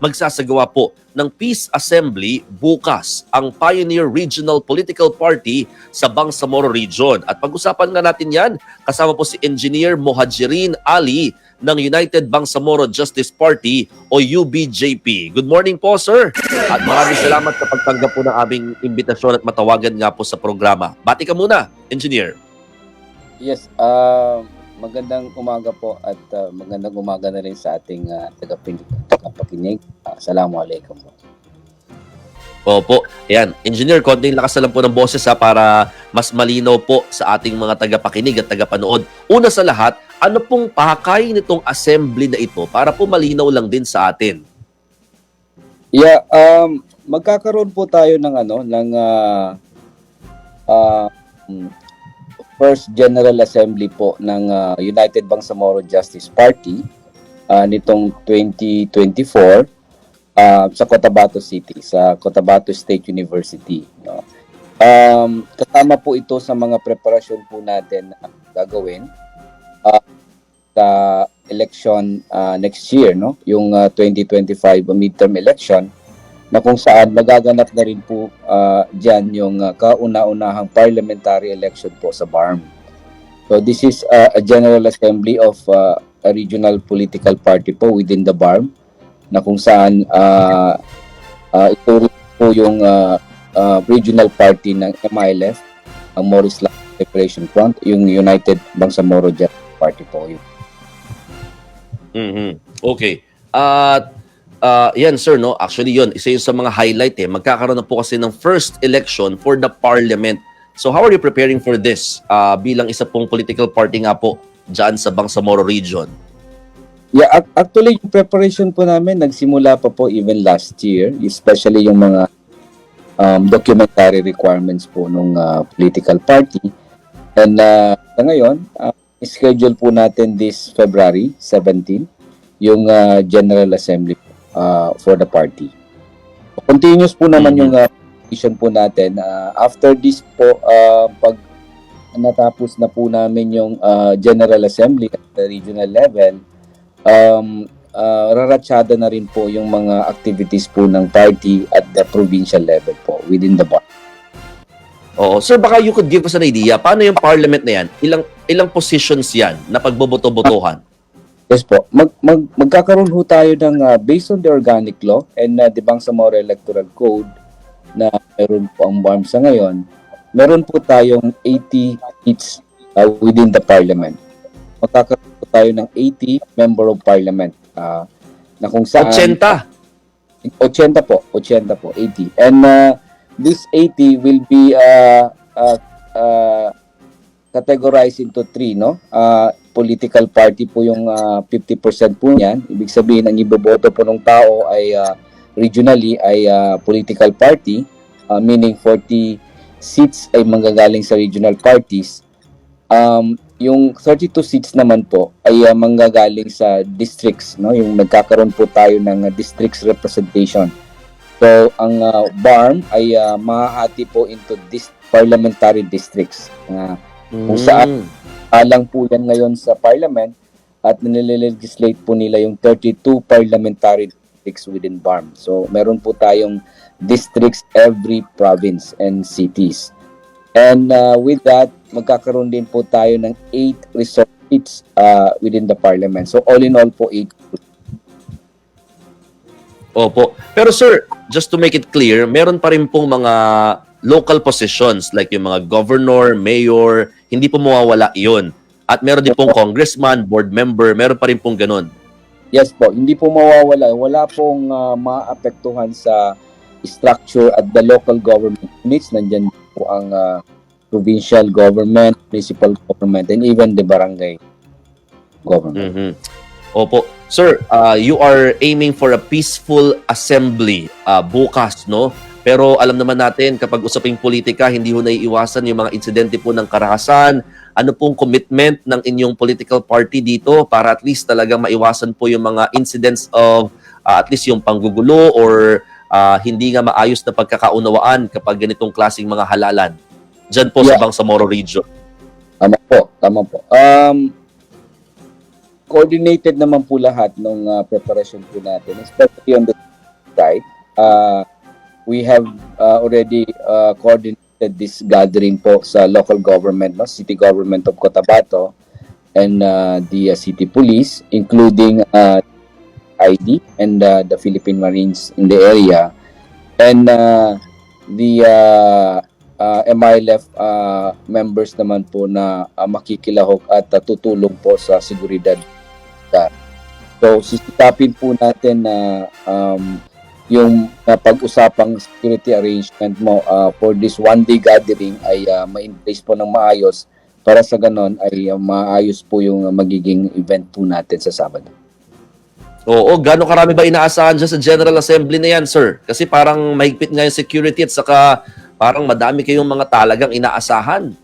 magsasagawa po ng Peace Assembly bukas ang Pioneer Regional Political Party sa Bangsamoro Region. At pag-usapan nga natin yan, kasama po si Engineer Mohajirin Ali ng United Bangsamoro Justice Party o UBJP. Good morning po, sir. At maraming salamat sa pagtanggap po ng aming imbitasyon at matawagan nga po sa programa. Bati ka muna, Engineer. Yes, uh, magandang umaga po at uh, magandang umaga na rin sa ating uh, tagapakinig. Uh, Assalamualaikum po. Opo. Ayan, engineer, konting lakas na lang po ng boses ha para mas malinaw po sa ating mga tagapakinig at tagapanood. Una sa lahat, ano pong pakay nitong assembly na ito para po malinaw lang din sa atin? Yeah, um, magkakaroon po tayo ng ano, ng uh, uh, first General Assembly po ng uh, United Bangsamoro Justice Party uh, nitong 2024 uh, sa Cotabato City, sa Cotabato State University. No? Um, kasama po ito sa mga preparasyon po natin na gagawin uh, sa election uh, next year, no? yung uh, 2025 midterm election na kung saan magaganap na rin po uh, dyan yung uh, kauna-unahang parliamentary election po sa BARM. So this is uh, a General Assembly of uh, a regional political party po within the BARM na kung saan uh, uh, ito po yung uh, uh, regional party ng MILF, ang Morris Liberation Front, yung United Bangsamoro Party po yun. Mhm. Okay. At ah, yan sir, no? Actually yun, isa yun sa mga highlight eh. Magkakaroon na po kasi ng first election for the parliament. So how are you preparing for this Ah, bilang isa pong political party nga po dyan sa Bangsamoro region? Yeah, ac- actually yung preparation po namin nagsimula pa po even last year, especially yung mga um, documentary requirements po ng political party. And uh, sa ngayon, uh, schedule po natin this February 17 yung uh, General Assembly uh, for the party. Continuous po naman Mhm. yung uh, po natin. Uh, after this po, uh, pag natapos na po namin yung uh, General Assembly at the regional level, um, uh, raratsada na rin po yung mga activities po ng party at the provincial level po within the bar. Oo. Sir, baka you could give us an idea, paano yung parliament na yan? Ilang, ilang positions yan na pagboboto-botohan? Yes po. Mag, mag, magkakaroon ho tayo ng uh, based on the organic law and uh, the Bangsamoro Electoral Code na meron po ang BARM sa ngayon, meron po tayong 80 seats uh, within the parliament. Magkakaroon po tayo ng 80 member of parliament uh, na kung saan 80. 80 po, 80 po, 80. And uh, this 80 will be uh, uh, uh, categorized into three, no? Uh, political party po yung uh, 50% po niyan. Ibig sabihin, ang iboboto po ng tao ay uh, regionally ay uh, political party, uh, meaning 40 seats ay manggagaling sa regional parties. Um, yung 32 seats naman po ay uh, manggagaling sa districts, no? Yung nagkakaroon po tayo ng uh, districts representation. So, ang uh, BARM ay uh, mahahati po into dis- parliamentary districts. Uh, Kung saan- alang po yan ngayon sa parliament at nilelegislate po nila yung 32 parliamentary districts within BARM. So, meron po tayong districts every province and cities. And uh, with that, magkakaroon din po tayo ng 8 reserve seats uh, within the parliament. So, all in all po, 8 Opo. Pero sir, just to make it clear, meron pa rin pong mga local positions like yung mga governor, mayor, hindi po mawawala iyon. At meron din pong congressman, board member, meron pa rin pong ganun. Yes po, hindi po mawawala. Wala pong uh, maapektuhan sa structure at the local government units. Nandyan po ang uh, provincial government, municipal government, and even the barangay government. Mhm. Opo. Sir, uh, you are aiming for a peaceful assembly uh, bukas, no? Pero alam naman natin, kapag usaping politika, hindi ho naiiwasan yung mga insidente po ng karahasan. Ano pong commitment ng inyong political party dito para at least talagang maiwasan po yung mga incidents of uh, at least yung panggugulo or uh, hindi nga maayos na pagkakaunawaan kapag ganitong klaseng mga halalan dyan po sa Yeah. Bangsamoro region. Tama po, tama po. Um, coordinated naman po lahat ng uh, preparation po natin, especially on the right. Uh, we have uh, already uh, coordinated this gathering po sa local government, no, city government of Cotabato and uh, the uh, city police, including uh, ID and uh, the Philippine Marines in the area. And uh, the uh, uh, MILF uh, members naman po na uh, makikilahok at uh, tutulong po sa seguridad. So, sisikapin po natin na um, yung uh, pag-usapang security arrangement mo uh, for this one-day gathering ay uh, ma-in-place po ng maayos para sa ganon ay uh, maayos po yung magiging event po natin sa Sabado. Oo, gano'ng karami ba inaasahan dyan sa General Assembly na yan, sir? Kasi parang mahigpit nga yung security at saka parang madami kayong mga talagang inaasahan.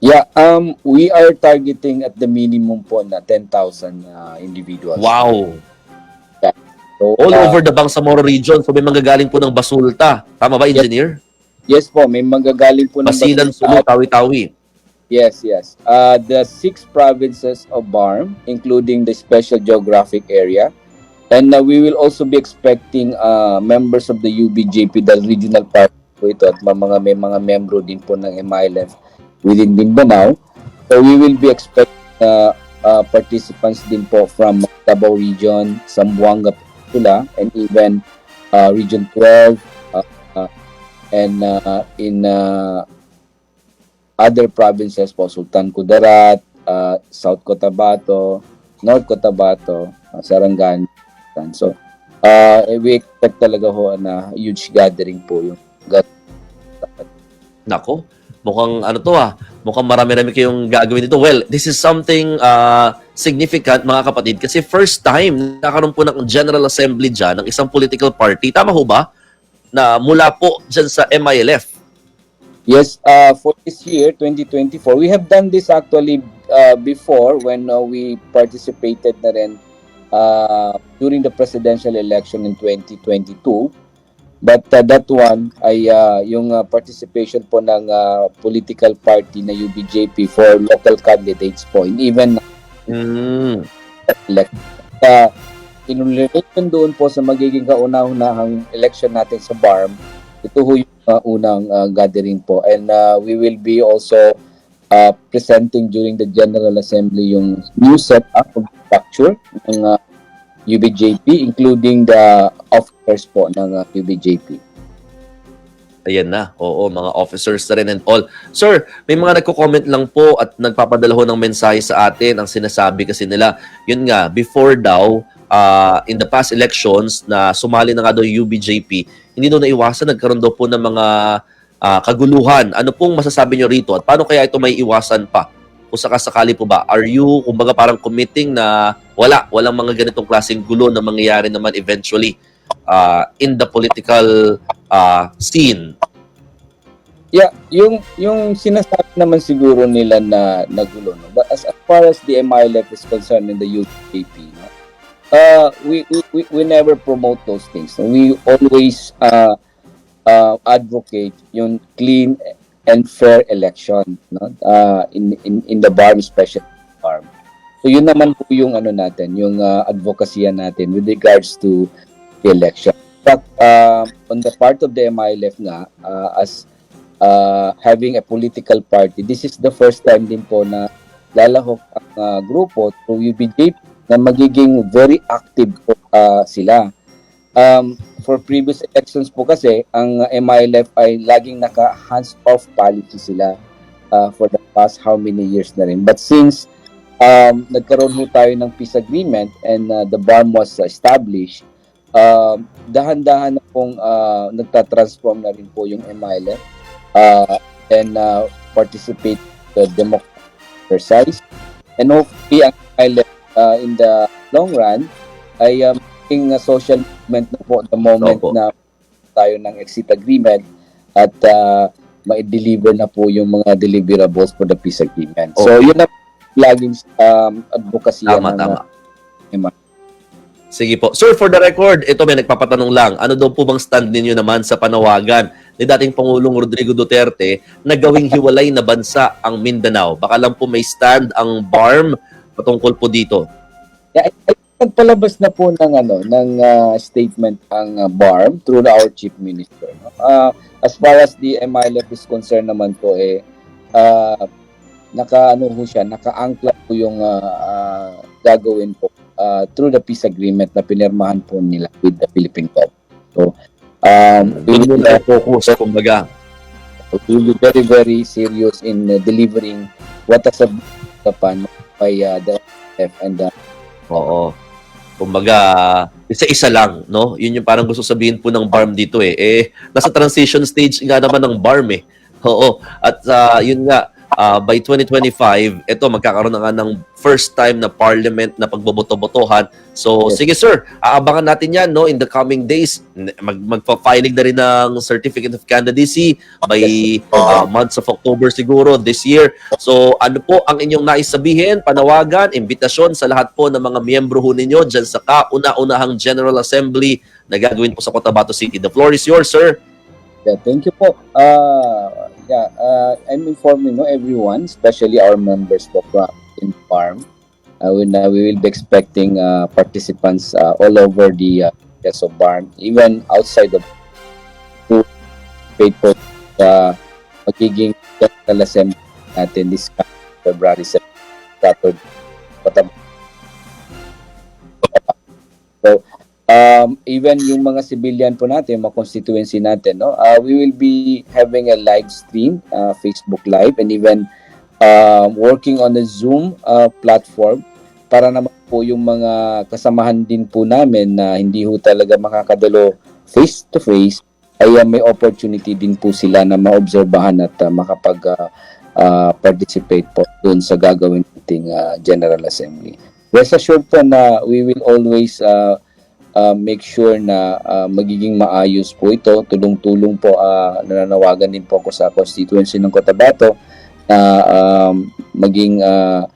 Yeah, um, we are targeting at the minimum po na 10,000 uh, individuals. Wow! So, All uh, over the Bangsamoro region. So may manggagaling po ng Basulta. Tama ba, engineer? Yes po, may manggagaling po ng Basilan, Bas- Sulu, Tawi-Tawi. Yes, yes. Uh, the six provinces of BARM, including the special geographic area. And uh, we will also be expecting uh, members of the UBJP, the regional party po ito, at mga, may mga membro din po ng MILF within Mindanao. So we will be expecting uh, uh, participants din po from Davao region, Zamboanga Peninsula, and even uh, Region 12, uh, uh, and uh, in uh, other provinces po, Sultan Kudarat, uh, South Cotabato, North Cotabato, uh, Sarangani. So, uh, we expect talaga ho na huge gathering po yung Nako, mukhang ano to ah, mukhang marami-rami kayong gagawin dito. Well, this is something uh, significant mga kapatid kasi first time nakaroon po ng General Assembly dyan ng isang political party. Tama ho ba? Na mula po dyan sa MILF. Yes, uh, for this year, 2024, we have done this actually uh, before when uh, we participated na rin uh, during the presidential election in 2022. But uh, that one ay uh, yung uh, participation po ng uh, political party na UBJP for local candidates po and even Mm. elect. Uh, in relation doon po sa magiging kauna-unahang election natin sa BARM, ito ho yung uh, unang uh, gathering po. And uh, we will be also uh, presenting during the General Assembly yung new setup of structure ng uh, UBJP, including the officers po ng uh, UBJP. Ayan na. Oo, mga officers na rin and all. Sir, may mga nagko-comment lang po at nagpapadala ng mensahe sa atin. Ang sinasabi kasi nila, yun nga, before daw, uh, in the past elections na sumali na nga daw UBJP, hindi daw naiwasan, nagkaroon daw po ng mga ah, kaguluhan. Ano pong masasabi nyo rito? At paano kaya ito may iwasan pa? Kung sakasakali po ba? Are you, kumbaga parang committing na wala, walang mga ganitong klaseng gulo na mangyayari naman eventually uh, in the political uh, scene? Yeah, yung yung sinasabi naman siguro nila na nagulo no. But as, as far as the MILF is concerned in the UPP, no. Uh we, we we never promote those things. No? We always uh uh advocate yung clean and fair election, no. Uh in in in the BARM special BARM. So yun naman po yung ano natin, yung uh, advocacy natin with regards to election. But uh, on the part of the MILF nga, uh, as uh, having a political party, this is the first time din po na lalahok ang uh, grupo through UBJP na magiging very active po uh, sila. Um, for previous elections po kasi, ang MILF ay laging naka hands-off policy sila uh, for the past how many years na rin. But since um, nagkaroon ho tayo ng peace agreement and uh, the BARM was established, um, dahan-dahan na pong uh, nagtatransform na rin po yung MILF uh, and uh, participate the democratic exercise. And hopefully, ang MILF uh, in the long run ay um, maging uh, social movement na po the moment Opo. na tayo ng exit agreement at uh, ma-deliver na po yung mga deliverables for the peace agreement. So, Opo. yun na laging um, advocacy Tama, ng, tama. uh, Sige po. Sir, for the record, ito may nagpapatanong lang. Ano daw po bang stand ninyo naman sa panawagan ni dating Pangulong Rodrigo Duterte na gawing hiwalay na bansa ang Mindanao? Baka lang po may stand ang BARM patungkol po dito. Yeah, nagpalabas na po ng ano ng ah, statement ang ah, BARM through our chief minister. Ah, as far as the MILF is concerned naman po eh ah, naka ano ho siya, nakaangkla po yung ah, ah, gagawin po ah, through the peace agreement na pinirmahan po nila with the Philippine government. So um, we will, muna focus, kumbaga. we will be very very serious in uh, delivering what has been upon by uh, the MILF and the Oo. Kumbaga, isa-isa lang, no? Yun yung parang gusto sabihin po ng BARM dito eh. Eh, nasa transition stage nga naman ng BARM eh. Oo. At ah, yun nga, ah, by 2025, ito magkakaroon na nga ng first time na parliament na pagboboto-botohan. So, Yes. sige sir, aabangan natin yan no in the coming days. Mag magpa-filing na rin ng certificate of candidacy by ah, months of October siguro this year. So, ano po ang inyong nais sabihin, panawagan, imbitasyon sa lahat po ng mga miyembro ho ninyo dyan sa kauna-unahang General Assembly na gagawin po sa Cotabato City. The floor is yours, sir. Yeah, thank you po. Uh, yeah, uh, I'm informing no, everyone, especially our members from in farm. Uh, we, uh, we will be expecting uh, participants uh, all over the uh, yes of even outside of to paid po sa magiging General Assembly natin this February 7 Saturday. So, um, even yung mga civilian po natin, mga constituency natin, no, uh, we will be having a live stream, uh, Facebook Live, and even uh, working on a Zoom uh, platform para naman po yung mga kasamahan din po namin na hindi ho talaga makakadalo face to face ay uh, may opportunity din po sila na maobserbahan at uh, makapag uh, uh, po dun sa gagawin nating uh, General Assembly. Rest assured po na we will always uh, uh, make sure na uh, magiging maayos po ito. Tulong-tulong po, uh, nananawagan din po ako sa constituency ng Cotabato na um, maging uh,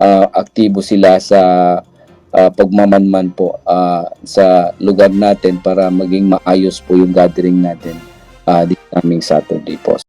uh, aktibo sila sa uh, pagmamanman po uh, sa lugar natin para maging maayos po yung gathering natin uh, this coming Saturday po.